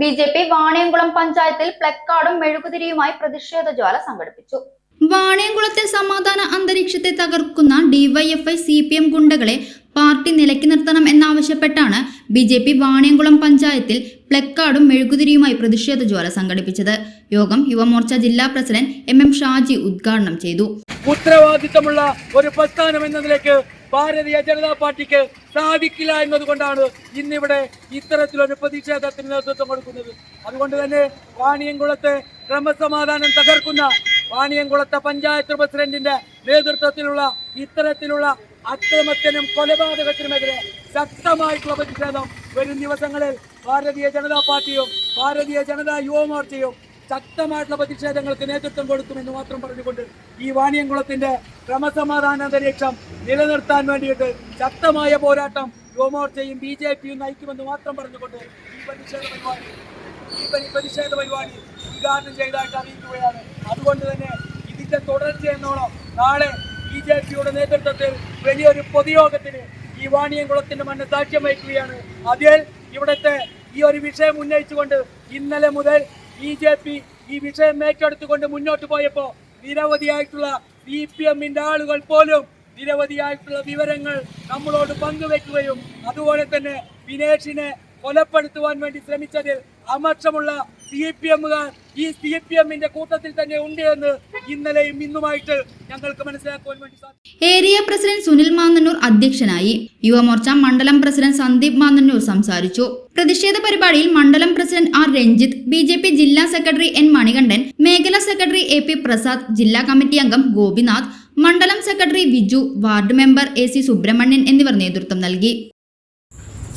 B J P Vaniyamkulam പഞ്ചായത്തിൽ പ്ലക്കാർഡും മെഴുകുതിരിയുമായി പ്രതിഷേധ ജ്വാല സംഘടിപ്പിച്ചു. വാണിയംകുളത്തെ സമാധാന അന്തരീക്ഷത്തെ തകർക്കുന്ന ഡിവൈഎഫ്ഐ സി പി എം ഗുണ്ടകളെ പാർട്ടി നിലയ്ക്ക് നിർത്തണം എന്നാവശ്യപ്പെട്ടാണ് ബി ജെ പി വാണിയംകുളം പഞ്ചായത്തിൽ പ്ലക്കാർഡും മെഴുകുതിരിയുമായി പ്രതിഷേധ ജ്വാല സംഘടിപ്പിച്ചത്. യോഗം യുവമോർച്ച ജില്ലാ പ്രസിഡന്റ് എം എം ഷാജി ഉദ്ഘാടനം ചെയ്തു. ഉത്തരവാദിത്തമുള്ള ഒരു പ്രസ്ഥാനം എന്ന നിലയ്ക്ക് ഭാരതീയ ജനതാ പാർട്ടിക്ക് സാധിക്കില്ല എന്നതുകൊണ്ടാണ് ഇന്നിവിടെ ഇത്തരത്തിലൊരു പ്രതിഷേധത്തിന് നേതൃത്വം കൊടുക്കുന്നത്. അതുകൊണ്ട് തന്നെ വാണിയംകുളത്തെ ക്രമസമാധാനം തകർക്കുന്ന വാണിയംകുളത്തെ പഞ്ചായത്ത് പ്രസിഡന്റിന്റെ നേതൃത്വത്തിലുള്ള ഇത്തരത്തിലുള്ള അക്രമത്തിനും കൊലപാതകത്തിനുമെതിരെ ശക്തമായിട്ടുള്ള പ്രതിഷേധം വരും ദിവസങ്ങളിൽ ഭാരതീയ ജനതാ പാർട്ടിയും ഭാരതീയ ജനതാ യുവമോർച്ചയും ശക്തമായിട്ടുള്ള പ്രതിഷേധങ്ങൾക്ക് നേതൃത്വം കൊടുക്കുമെന്ന് മാത്രം പറഞ്ഞുകൊണ്ട് ഈ വാണിയംകുളത്തിന്റെ ക്രമസമാധാന അന്തരീക്ഷം നിലനിർത്താൻ വേണ്ടിയിട്ട് ശക്തമായ പോരാട്ടം യുവമോർച്ചയും ബി ജെ പിയും നയിക്കുമെന്ന് മാത്രം പറഞ്ഞുകൊണ്ട് ഈ പ്രതിഷേധ പരിപാടി ഈ പരി- പ്രതിഷേധ പരിപാടി ഉദ്ഘാടനം ചെയ്തതായിട്ട് അറിയിക്കുകയാണ്. അതുകൊണ്ട് തന്നെ ഇതിന്റെ തുടർച്ച എന്നോണം നാളെ ബി ജെ പിയുടെ നേതൃത്വത്തിൽ വലിയൊരു പൊതുയോഗത്തിന് ഈ വാണിയംകുളത്തിന്റെ മണ്ണ് സാക്ഷ്യം വഹിക്കുകയാണ്. അതിൽ ഇവിടുത്തെ ഈ ഒരു വിഷയം ഉന്നയിച്ചുകൊണ്ട് ഇന്നലെ മുതൽ ബി ജെ പി ഈ വിഷയം ഏറ്റെടുത്തുകൊണ്ട് മുന്നോട്ട് പോയപ്പോൾ നിരവധിയായിട്ടുള്ള സി പി എമ്മിന്റെ ആളുകൾ പോലും നിരവധിയായിട്ടുള്ള വിവരങ്ങൾ നമ്മളോട് പങ്കുവെക്കുകയും അതുപോലെ തന്നെ വിനേഷിനെ കൊലപ്പെടുത്തുവാൻ വേണ്ടി ശ്രമിച്ചതിൽ അമർഷമുള്ള സി പി എമ്മുകാർ ഈ സി പി എമ്മിന്റെ കൂട്ടത്തിൽ തന്നെ ഉണ്ട് എന്ന് ഇന്നലെയും ഇന്നുമായിട്ട് ഞങ്ങൾക്ക് മനസ്സിലാക്കുവാൻ വേണ്ടി ഏരിയ പ്രസിഡന്റ് സുനിൽ മാന്നന്നൂർ അധ്യക്ഷനായി യുവമോർച്ച മണ്ഡലം പ്രസിഡന്റ് സന്ദീപ് മാന്നന്നൂർ സംസാരിച്ചു. പ്രതിഷേധ പരിപാടിയിൽ മണ്ഡലം president R Ranjith B J P ജില്ലാ സെക്രട്ടറി എൻ മണികണ്ഠൻ മേഖലാ സെക്രട്ടറി എ പി പ്രസാദ് ജില്ലാ കമ്മിറ്റി അംഗം ഗോപിനാഥ് മണ്ഡലം secretary Viju ward member A C Subrahmanyan എന്നിവർ നേതൃത്വം നൽകി.